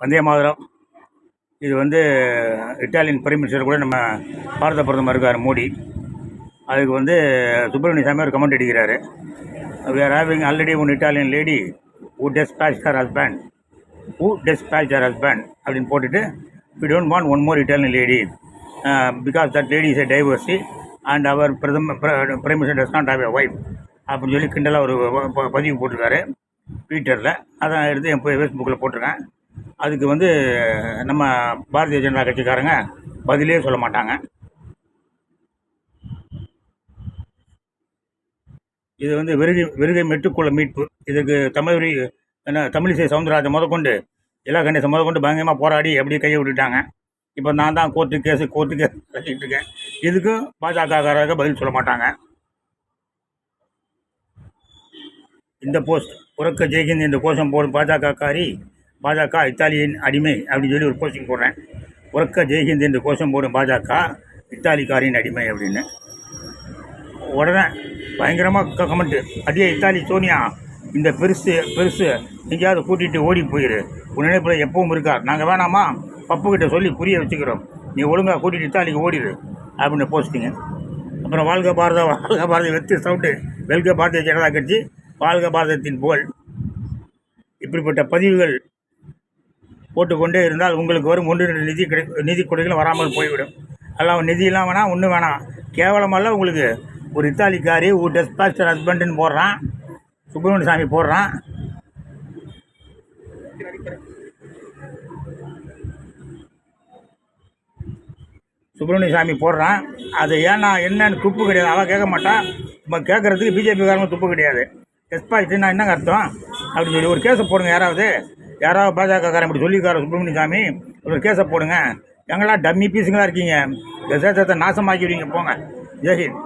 வந்தே மாதிரம் இது வந்து Italian prime கூட நம்ம பாரத பிரதமர் இருக்கார் மோடி அதுக்கு வந்து சுப்பிரமணிய சாமி ஒரு கமெண்ட் அடிக்கிறாரு we are having already one Italian lady who dispatch her husband who dispatch her husband அப்படின்னு போட்டுட்டு we don't want one more Italian lady because that lady is a divorcee and our பிரதம prime minister does not have a wife அப்படின்னு சொல்லி கிண்டலாக ஒரு பதிவு போட்டிருக்காரு ட்விட்டரில் அதான் எடுத்து என் ஃபேஸ்புக்கில் போட்டிருக்கேன் அதுக்கு வந்து நம்ம பாரதிய ஜனதா கட்சிக்காரங்க பதிலே சொல்ல மாட்டாங்க. இது வந்து விருகை விருகை மெட்டுக்குள்ள மீட்பு. இதுக்கு தமிழ் என்ன தமிழிசை சவுந்தரராஜன் முதற்கொண்டு எல்லா கணேசன் முதற்கொண்டு பயங்கரமாக போராடி அப்படியே கையை விட்டுட்டாங்க. இப்போ நான் தான் கோர்ட்டு கேஸு கோர்ட்டு கேஸ் கட்டிகிட்டு இருக்கேன். இதுக்கும் பாஜகக்காரங்க பதில் சொல்ல மாட்டாங்க. இந்த போஸ்ட் உறக்க ஜெயகிந்த் இந்த கோஷம் போடும் பாஜகக்காரி பாஜக இத்தாலியின் அடிமை அப்படின்னு சொல்லி ஒரு போஸ்டிங் போடுறேன். உறக்க ஜெய்ஹிந்த் என்று கோஷம் போடும் பாஜக இத்தாலிக்காரின் அடிமை அப்படின்னு. உடனே பயங்கரமாக கமெண்ட்டு அதே இத்தாலி சோனியா இந்த பெருசு பெருசு எங்கேயாவது கூட்டிகிட்டு ஓடி போயிரு. உன் நினைப்பில் எப்பவும் இருக்கார் நாங்கள் வேணாமா? பப்புக்கிட்ட சொல்லி புரிய வச்சுக்கிறோம். நீ ஒழுங்காக கூட்டிகிட்டு இத்தாலிக்கு ஓடிடு அப்படின்னு போஸ்டிங்க அப்புறம் வாழ்க பாரத வாழ்க பாரத வெத்து சவுண்டு வெல்க பாரதிய ஜனதா கட்சி வாழ்க பாரதத்தின் புகழ். இப்படிப்பட்ட பதிவுகள் போட்டுக்கொண்டே இருந்தால் உங்களுக்கு வரும் ஒன்று ரெண்டு நிதி கிடை நிதி கொடைகளும் வராமல் போய்விடும். எல்லாம் நிதியெல்லாம் வேணாம் ஒன்றும் வேணாம் கேவலமெல்லாம் உங்களுக்கு ஒரு இத்தாலிக்காரி ஒரு டெஸ்பாஸ்டர் ஹஸ்பண்டுன்னு போடுறான். சுப்பிரமணிய சாமி போடுறான். சுப்பிரமணிய சாமி போடுறான். அது ஏன்னா என்னன்னு துப்பு கிடையாது. அவள் கேட்க மாட்டான் நம்ம கேட்குறதுக்கு பிஜேபிக்காரங்க துப்பு கிடையாது. டெஸ்பாஸ்ட்னா என்னங்க அர்த்தம்? அப்படின்னு சொல்லி ஒரு கேஸை போடுங்க யாராவது. யாராவது பாஜகக்காரன் இப்படி சொல்லியிருக்காரு சுப்பிரமணிய சாமி ஒரு கேஸை போடுங்க. எங்களா டம்மி பீஸுங்களா இருக்கீங்க? இந்த தேசத்தை நாசமாக்கிடுவீங்க போங்க. ஜெயஹிந்த்